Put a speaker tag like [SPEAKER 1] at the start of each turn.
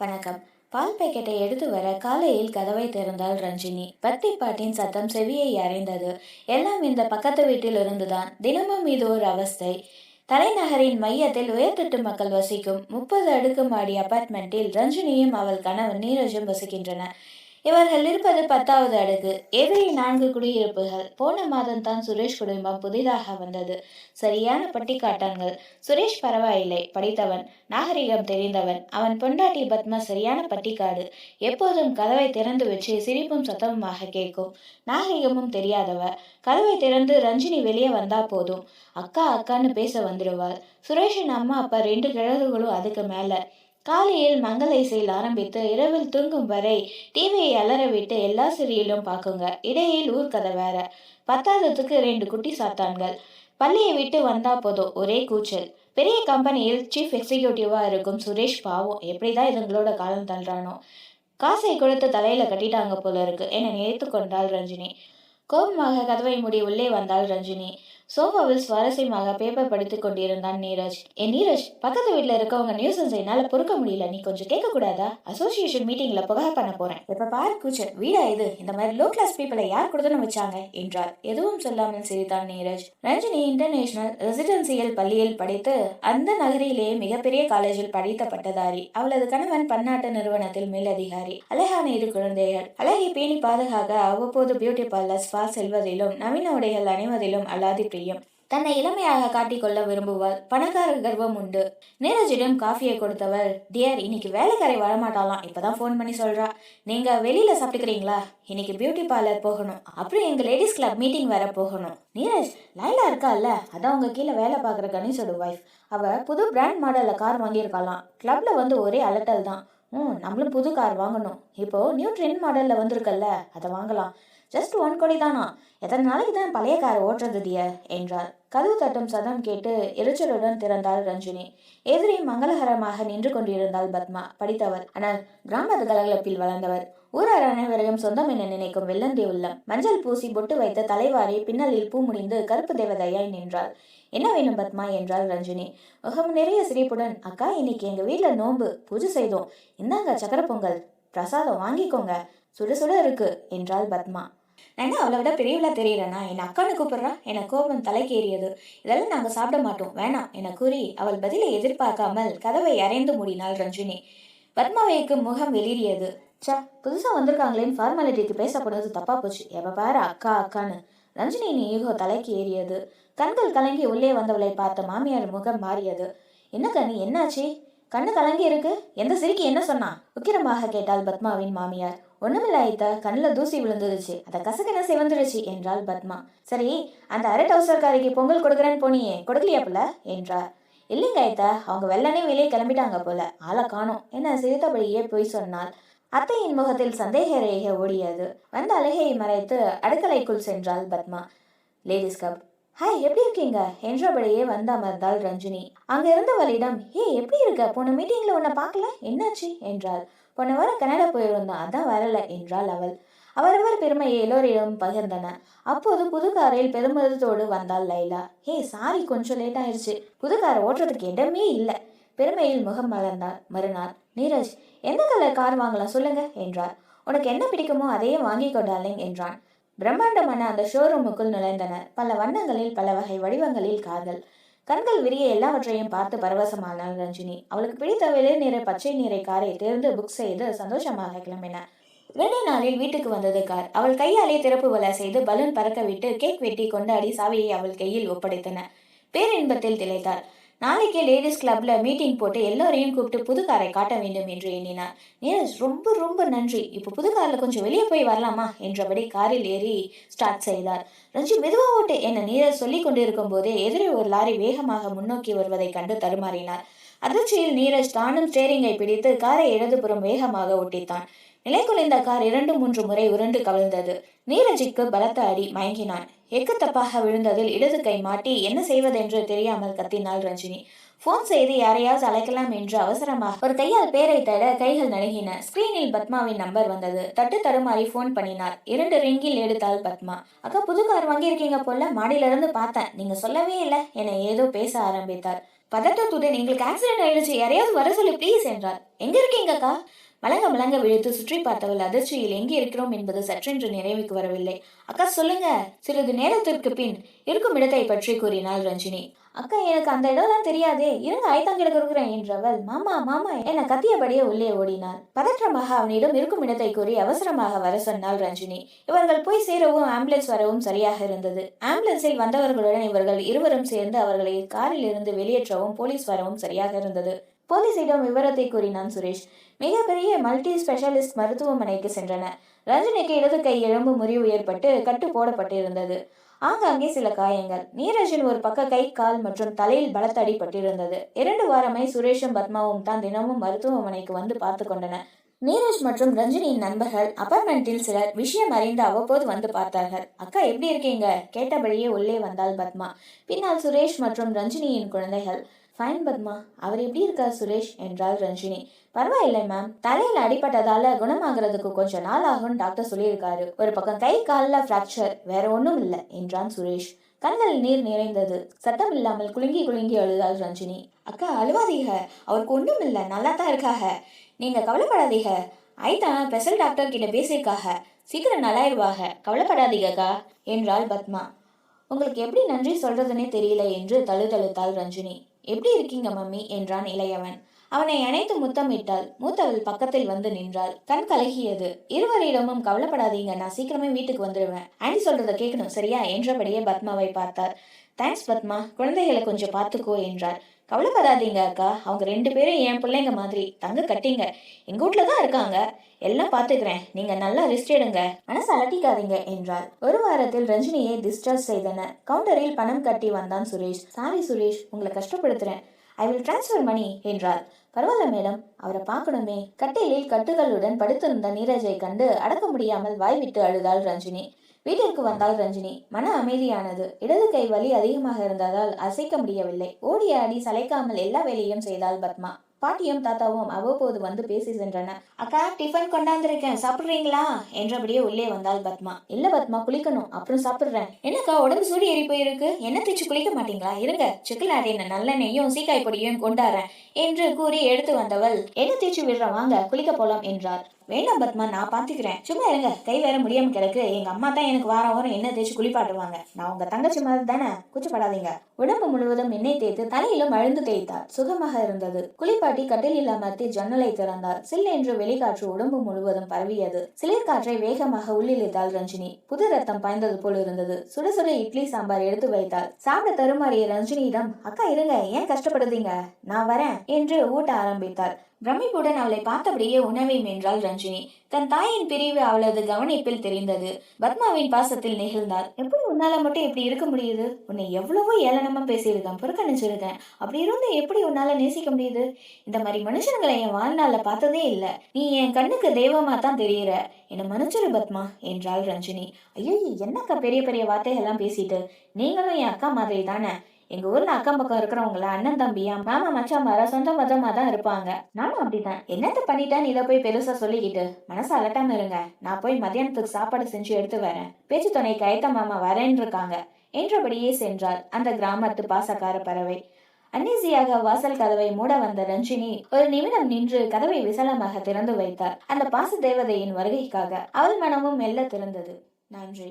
[SPEAKER 1] வணக்கம். பால் பாக்கெட்டை எடுத்து வர காலையில் கதவை திறந்தாள் ரஞ்சினி. பத்தி பாட்டின் சத்தம் செவியை அறைந்தது. எல்லாம் இந்த பக்கத்து வீட்டில் இருந்துதான் தினமும் இது ஒரு அவஸ்தை. தலைநகரின் மையத்தில் உயர்தட்டு மக்கள் வசிக்கும் முப்பது அடுக்கு மாடி அபார்ட்மெண்ட்டில் ரஞ்சினியும் அவள் கணவன் நீரஜும் வசிக்கின்றன இவர்கள் இருப்பது பத்தாவது அடுக்கு. எதிரி நான்கு குடியிருப்புகள். போன மாதம் தான் சுரேஷ் குடும்பம் புதிதாக வந்தது. சரியான பட்டிக்காட்டான்கள் சுரேஷ் பரவாயில்லை. படித்தவன். நாகரிகம் தெரிந்தவன். அவன் பொண்டாட்டி பத்மா சரியான பட்டிக்காடு. எப்போதும் கதவை திறந்து வச்சு சிரிப்பும் சத்தமுமாக கேட்கும். நாகரிகமும் தெரியாதவ. கதவை திறந்து ரஞ்சினி வெளியே வந்தா போதும். அக்கா அக்கான்னு பேச வந்துடுவாள் சுரேஷின் அம்மா அப்பா ரெண்டு கிழகுகளும் அதுக்கு மேல. காலையில் மங்கள இசையில் ஆரம்பித்து இரவில் தூங்கும் வரை டிவியை அலற விட்டு எல்லா சிறியிலும் பார்க்குங்க. இடையில் ஊர்க்கதை வேற. பத்தாததுக்கு ரெண்டு குட்டி சாத்தான்கள். பள்ளியை விட்டு வந்தா போதும் ஒரே கூச்சல். பெரிய கம்பெனியில் சீஃப் எக்ஸிக்யூட்டிவா இருக்கும் சுரேஷ் பாவம் எப்படிதான் இதுங்களோட காலம் தள்ளுறானோ. காசை கொடுத்து தலையில கட்டிட்டாங்க போல இருக்கு. என நினைத்து கொண்டாள் ரஞ்சினி. கோபமாக கதவை மூடி உள்ளே வந்தாள் ரஞ்சினி. சோஃபாவில் சுவாரஸ்யமாக பேப்பர் படித்துக் கொண்டிருந்தான் நீரஜ். ஏ நீரஜ் பக்கத்து வீட்டில் இருக்கவங்க நியூசன்ஸ் என்னால பொறுக்க முடியல. நீ கொஞ்சம் கேட்கக்கூடாதா? அசோசியேஷன் மீட்டிங்ல புகார் பண்ண போறேன். இப்போ பாரு கூச்சர் வீடா இது? இந்த மாதிரி லோ கிளாஸ் பீப்புளை யார் கொடுத்துன்னு வச்சாங்க? என்றார். எதுவும் சொல்லாமல் சிரித்தான் நீரஜ். ரஞ்சினி இன்டர்நேஷனல் ரெசிடென்சியல் பள்ளியில் படித்து அந்த நகரிலேயே மிகப்பெரிய காலேஜில் படித்த பட்டதாரி. அவளது கணவன் பன்னாட்டு நிறுவனத்தில் மேலதிகாரி அழகான இரு குழந்தைகள். அழகை பேணி பாதுகாக்க அவ்வப்போது பியூட்டி பார்லர் ஸ்பா செல்வதிலும் நவீன உடைகள் அணிவதிலும் அல்லாதி பிரியம். தன்னை இளமையாக காட்டிக்கொள்ள விரும்புவாள் பணக்கார கர்வம் உண்டு. நீரஜிடம் காஃபியை கொடுத்தவள் டியர் இன்னைக்கு வேலைக்காரை வரமாட்டாலாம் இப்பதான் ஃபோன் பண்ணி சொல்றா. நீங்க வெளியில சாப்பிட்டுக்கிறீங்களா? இன்னைக்கு பியூட்டி பார்லர் போகணும். அப்புறம் எங்க லேடிஸ் கிளப் மீட்டிங் வேற போகணும். நீரஜ் லைலா இருக்கால்ல. அதான் உங்க கீழே வேலை பார்க்குற கணேஷோட ஒய்ஃப் அவ புது பிராண்ட் மாடல்ல கார் வாங்கியிருக்கலாம் கிளப்ல வந்து ஒரே அலட்டல் தான். ம் நம்மளும் புது கார் வாங்கணும். இப்போ நியூ ட்ரெண்ட் மாடல்ல வந்திருக்கல்ல அதை வாங்கலாம். ஜஸ்ட் ஒன் கோடி தானா எத்தனை நாளைக்கு தான் பழைய காரை ஓட்டுறது டியர் என்றார். கதவு தட்டும் சதம் கேட்டு எரிச்சலுடன் திறந்தாள் ரஞ்சினி. எதிரே மங்களகரமாக நின்று கொண்டிருந்தாள் பத்மா படித்தவர். ஆனால் கிராமத்து கலகலப்பில் வளர்ந்தவர். ஊரார் அனைவரையும் சொந்தம் என நினைக்கும் வெள்ளந்தி உள்ளம். மஞ்சள் பூசி பொட்டு வைத்த தலைவாரி பின்னலில் பூ முடிந்து கருப்பு தேவதையாய் நின்றாள். என்ன வேணும் பத்மா? என்றாள் ரஞ்சினி. முகம் நிறைய சிரிப்புடன் அக்கா இன்னைக்கு எங்க வீட்டுல நோன்பு பூஜை செய்தோம். இந்தாங்க சக்கர பொங்கல். பிரசாதம் வாங்கிக்கோங்க. சுட சுட இருக்கு. என்றாள் பத்மா. நான் அவளை விட பெரியவளா தெரியலனா என் அக்கான்னு கூப்பிடுறா. என கோபம் தலைக்கேறியது. இதெல்லாம் நாங்கள் சாப்பிட மாட்டோம். வேணாம் என கூறி அவள் பதிலை எதிர்பார்க்காமல் கதவை அரைந்து மூடினாள் ரஞ்சினி. பத்மாவைக்கு முகம் வெளியேறியது சா புதுசாக வந்திருக்காங்களேன்னு ஃபார்மாலிட்டிக்கு பேசப்படுறது தப்பா போச்சு. எப்போ பாரு அக்கா அக்கான்னு. ரஞ்சினியின் ஈகோ தலைக்கு ஏறியது கண்கள் கலங்கி உள்ளே வந்தவளை பார்த்த மாமியார் முகம் மாறியது. என்ன கண்ணி என்னாச்சு? கண்ணு கலங்கி இருக்கு? எந்த சிரிக்கி என்ன சொன்னா? உக்கிரமாக கேட்டாள் பத்மாவின் மாமியார். ஒண்ணுமில்ல கண்ணில் தூசி விழுந்துருச்சு. அதை கசக்கென சிவந்துருச்சு என்றாள் பத்மா. சரி அந்த அரை டவுசர்காரிக்கு பொங்கல் கொடுக்குறேன்னு போனியே கொடுக்கலையா போல? என்றார். இல்லைங்க ஐத்தா அவங்க வெள்ளனே வெளியே கிளம்பிட்டாங்க போல. ஆளை காணோம் என்ன சிரித்தபடியே போய் சொன்னாள். அத்தையின் முகத்தில் சந்தேக ரேகை ஓடியது. வந்த அழகையை மறைத்து அடுக்கலைக்குள் சென்றாள் பத்மா. லேடிஸ் கப் ஹாய் எப்படி இருக்கீங்க? என்றபடியே வந்து அமர்ந்தாள் ரஞ்சினி. அங்க இருந்தவளிடம் ஏ எப்படி இருக்க? போன மீட்டிங்ல உன்னை பார்க்கல? என்னாச்சு? என்றாள். போன வாரம் கனடா போயிருந்தோம் அதான் வரல என்றாள் அவள். அவரவர் பெருமையை எல்லோரிடம் பகிர்ந்தன. அப்போது புது காரில் பெருமிதத்தோடு வந்தாள் லைலா. ஹே சாரி கொஞ்சம் லேட் ஆயிடுச்சு. புது காரை ஓட்டுறதுக்கு இடமே இல்லை. பெருமையில் முகம் மலர்ந்தார் மறுநாள். நீரஜ் எந்த கலர் கார் வாங்கலாம் சொல்லுங்க? என்றார் உனக்கு என்ன பிடிக்குமோ அதையே வாங்கி கொண்டாலேன் என்றான். பிரம்மாண்டமான அந்த ஷோரூமுக்குள் நுழைந்தனர். பல வண்ணங்களில் பல வகை வடிவங்களில் கார்கள். கண்கள் விரிய எல்லாவற்றையும் பார்த்து பரவசமானாள் ரஞ்சினி. அவளுக்கு பிடித்த வெளிர் நிற பச்சை நீரை காரை தேர்ந்து புக் செய்து சந்தோஷமாக கிளம்பினார் இரண்டே நாளில் வீட்டுக்கு வந்தது கார். அவள் கையாலே திறப்பு வலை செய்து பலூன் பறக்க விட்டு கேக் வெட்டி கொண்டாடி சாவியை அவள் கையில் ஒப்படைத்தன. பேரின்பத்தில் திளைத்தாள். நாளைக்கே லேடிஸ் கிளப்ல மீட்டிங் போட்டு எல்லோரையும் கூப்பிட்டு புது காரை காட்ட வேண்டும் என்று எண்ணினார். நீரஜ் ரொம்ப ரொம்ப நன்றி. இப்போ புது காரில் கொஞ்சம் வெளியே போய் வரலாமா? என்றபடி காரில் ஏறி ஸ்டார்ட் செய்தார். ரஞ்சி மெதுவா ஓட்டு என நீரஜ் சொல்லிக் கொண்டிருக்கும் போதே எதிரே ஒரு லாரி வேகமாக முன்னோக்கி வருவதை கண்டு தடுமாறினார். அதிர்ச்சியில் நீரஜ் தானும் ஸ்டேரிங்கை பிடித்து காரை இடதுபுறம் வேகமாக ஓட்டித்தான். நிலைக்குலைந்த கார் இரண்டு மூன்று முறை உருண்டு கவிழ்ந்தது. நீரஜிக்கு பலத்த அடி மயங்கினான். எக்கு தப்பாக விழுந்ததில் இடது கை மாட்டி என்ன செய்வதென்று தெரியாமல் கத்தினாள் ரஞ்சினி. போன் செய்து யாரையாவது அழைக்கலாம் என்று அவசரமாக ஒரு கையால் பேரை தேட கைகள் நடுகின ஸ்கிரீனில் பத்மாவின் நம்பர் வந்தது. தட்டு தடுமாறி போன் பண்ணினார். இரண்டு ரிங்கில் எடுத்தாள் பத்மா. அக்கா புது கார் வாங்கியிருக்கீங்க போல மாடியில இருந்து பார்த்தேன். நீங்க சொல்லவே இல்லை. என ஏதோ பேச ஆரம்பித்தார். பதட்டத்துடன் எங்களுக்கு ஆக்சிடென்ட் ஆயிடுச்சு. யாரையாவது வர சொல்லி ப்ளீஸ் என்றார். எங்க இருக்கீங்க அக்கா? மலங்க மலங்க விழுத்து சுற்றி பார்த்தவள் அதிர்ச்சியில் எங்கே இருக்கிறோம் என்பது சற்றென்று நினைவுக்கு வரவில்லை. அக்கா சொல்லுங்க. சிறிது நேரத்திற்கு பின் இருக்கும் இடத்தை பற்றி கூறினாள் ரஞ்சினி. அக்கா எனக்கு அந்த இடம்லாம் தெரியாதே. இருங்க ஐத்தாங்கிட கொடுக்குறேன் என்றவள் மாமா மாமா என கத்தியபடியே உள்ளே ஓடினாள். பதற்றமாக அவனிடம் இருக்கும் இடத்தை கூறி அவசரமாக வர சொன்னாள் ரஞ்சினி. இவர்கள் போய் சேரவும் ஆம்புலன்ஸ் வரவும் சரியாக இருந்தது. ஆம்புலன்ஸில் வந்தவர்களுடன் இவர்கள் இருவரும் சேர்ந்து அவர்களை காரில் இருந்து வெளியேற்றவும் போலீஸ் வரவும் சரியாக இருந்தது. போலீசிடம் விவரத்தை கூறினான் சுரேஷ். மிகப்பெரிய மல்டி ஸ்பெஷலிஸ்ட் மருத்துவமனைக்கு சென்றனர் ரஜினிக்கு இடது கை எலும்பு முறிவு ஏற்பட்டு கட்டு போடப்பட்டிருந்தது. ஆங்காங்கே சில காயங்கள். நீரஜின் ஒரு பக்க கை கால் மற்றும் தலையில் பலத்த அடிபட்டிருந்தது இரண்டு வாரமே சுரேஷும் பத்மாவும் தான் தினமும் மருத்துவமனைக்கு வந்து பார்த்து கொண்டனர் நீரஜ் மற்றும் ரஞ்சினியின் நண்பர்கள் அபார்ட்மெண்ட்டில் சிலர் விஷயம் அறிந்து அவ்வப்போது வந்து பார்த்தார்கள். அக்கா எப்படி இருக்கீங்க? கேட்டபடியே உள்ளே வந்தால் பத்மா. பின்னால் சுரேஷ் மற்றும் ரஞ்சினியின் குழந்தைகள். ஃபைன் பத்மா. அவர் எப்படி இருக்கார் சுரேஷ்? என்றாள் ரஞ்சினி. பரவாயில்லை மேம் தலையில அடிபட்டதால குணமாகிறதுக்கு கொஞ்சம் நாள் ஆகும் டாக்டர் சொல்லியிருக்காரு. ஒரு பக்கம் கை காலில் ஃப்ராக்சர் வேற ஒன்றும் இல்லை என்றான் சுரேஷ். கண்களில் நீர் நிறைந்தது. சத்தம் இல்லாமல் குலுங்கி குலுங்கி அழுதாள் ரஞ்சினி. அக்கா அழுவாதீக அவருக்கு ஒன்றும் இல்லை. நல்லா தான் இருக்காக. நீங்க கவலைப்படாதீங்க. ஐதானா ஸ்பெஷல் டாக்டர் கிட்ட பேசியிருக்காக. சீக்கிரம் நல்லாயிருவாக. கவலைப்படாதீங்கக்கா என்றாள் பத்மா. உங்களுக்கு எப்படி நன்றி சொல்றதுன்னே தெரியல என்று தழுதழுத்தாள் ரஞ்சினி. எப்படி இருக்கீங்க மம்மி? என்றான் இளையவன். அவனை அணைத்து முத்தமிட்டாள் மூத்தவள் பக்கத்தில் வந்து நின்றாள் கண் கலகியது. இருவரிடமும் கவலைப்படாதீங்க நான் சீக்கிரமே வீட்டுக்கு வந்துடுவேன் ஆண்டி சொல்றத கேட்கணும் சரியா? என்றபடியே பத்மாவை பார்த்தார். தேங்க்ஸ் பத்மா குழந்தைகளை கொஞ்சம் பார்த்துக்கோ என்றார். கவலைப்படாதீங்க அக்கா. அவங்க ரெண்டு பேரும் என் பிள்ளைங்க மாதிரி தங்க கட்டிங்க. எங்க வீட்ல தான் இருக்காங்க. எல்லாம் பார்த்துக்கிறேன் நீங்க நல்லா ரெஸ்ட் எடுங்க. மனசு அலட்டிக்காதீங்க என்றார் ஒரு வாரத்தில் ரஞ்சினியை டிஸ்சார்ஜ் செய்தனர் கவுண்டரில் பணம் கட்டி வந்தான் சுரேஷ். சாரி சுரேஷ் உங்களை கஷ்டப்படுத்துறேன். ஐ வில் டிரான்ஸ்ஃபர் மணி என்றார் பரவாயில்ல மேடம் அவரை பார்க்கணுமே. கட்டையில் கட்டுகளுடன் படுத்திருந்த நீரஜை கண்டு அடக்க முடியாமல் வாய்விட்டு அழுதாள் ரஞ்சினி. வீட்டிற்கு வந்தாள் ரஞ்சினி. மன அமைதியானது. இடது கை வலி அதிகமாக இருந்ததால் அசைக்க முடியவில்லை. ஓடி ஆடி சளைக்காமல் எல்லா வேலையும் செய்தாள் பத்மா. பாட்டியும் தாத்தாவும் அவ்வப்போது வந்து பேசி சென்றன அக்கா டிஃபன் கொண்டாந்துருக்கேன். சாப்பிடுறீங்களா? என்றபடியே உள்ளே வந்தாள் பத்மா. இல்ல பத்மா குளிக்கணும். அப்புறம் சாப்பிடுறேன். என்னக்கா உடம்பு சூடு ஏறி போயிருக்கு? என்ன தேய்ச்சி குளிக்க மாட்டீங்களா? இருங்க. என்ன நல்லெண்ணெயும் சீக்காய் பொடியும் கொண்டாறேன் என்று கூறி எடுத்து வந்தவள். என்ன தேய்ச்சி விடுற வாங்க குளிக்க போலாம் என்றார். வேண்டாம் பத்மா நான் பாத்துக்கிறேன் சும்மா இருங்க கை வேற முடியாம கிடக்கு. எங்க அம்மா தான் எனக்கு வாரம் வாரம் எண்ணெய் தேய்ச்சி குளிப்பாட்டுவாங்க. நான் உங்க தங்கச்சி மாதிரி தானே? கூச்சப்படாதீங்க. உடம்பு முழுவதும் எண்ணெய் தேய்த்து தலையிலும் அழுந்து தேய்த்தார். சுகமாக இருந்தது. குளிப்பாட்டி கட்டிலில் அமர்த்தி ஜன்னலை திறந்தார். சில்லென்று வெளிக்காற்று உடம்பு முழுவதும் பரவியது. சிலிர் காற்றை வேகமாக உள்ளிழுத்தாள் ரஞ்சினி. புது ரத்தம் பாய்ந்தது போல் இருந்தது. சுட சுட இட்லி சாம்பார் எடுத்து வைத்தாள். சாப்பிட தருமாறிய ரஞ்சினியிடம் அக்கா இருங்க ஏன் கஷ்டப்படுதீங்க? நான் வரேன் என்று ஊட்ட ஆரம்பித்தாள். பிரமிப்புடன் அவளை பார்த்தபடியே உணவை மென்றாள் ரஞ்சினி. தன் தாயின் பிரிவு அவளது கவனிப்பில் தெரிந்தது. பத்மாவின் பாசத்தில் நெகிழ்ந்தாள். எப்படி உன்னால மட்டும் இப்படி இருக்க முடியுது? உன்னை எவ்வளவோ ஏளனமா பேசியிருக்கேன். புறக்கணிச்சிருக்கேன் அப்படி இருந்து எப்படி உன்னால நேசிக்க முடியுது? இந்த மாதிரி மனுஷங்களை என் வாழ்நாள்ல பார்த்ததே இல்லை. நீ என் கண்ணுக்கு தெய்வமா தான் தெரியற. என்னை மன்னிச்சிரு பத்மா என்றாள் ரஞ்சினி. ஐயோ என்னக்கா பெரிய பெரிய வார்த்தைகள்லாம் பேசிட்டு? நீங்களும் என் அக்கா மாதிரி தானே? எங்க ஊர்ல அக்கம் பக்கம் இருக்கிறவங்கள அண்ணன் தம்பியா மாமா மச்சான் சொந்த மதமா தான் இருப்பாங்க. நானும் அப்படிதான் என்னத்த பண்ணிட்டேன் இதை போய் பெருசா சொல்லிக்கிட்டு மனசு அலட்டாம இருங்க. நான் போய் மத்தியானத்துக்கு சாப்பாடு செஞ்சு எடுத்து வரேன். பேச்சு துணை கயத்த மாமா வரேன் இருக்காங்க. என்றபடியே சென்றாள் அந்த கிராமத்து பாசக்கார பறவை. அன்னீசியாக வாசல் கதவை மூட வந்த ரஞ்சினி ஒரு நிமிடம் நின்று கதவை விசாலமாக திறந்து வைத்தார் அந்த பாச தேவதையின் வருகைக்காக அவள் மனமும் மெல்ல திறந்தது. நன்றி.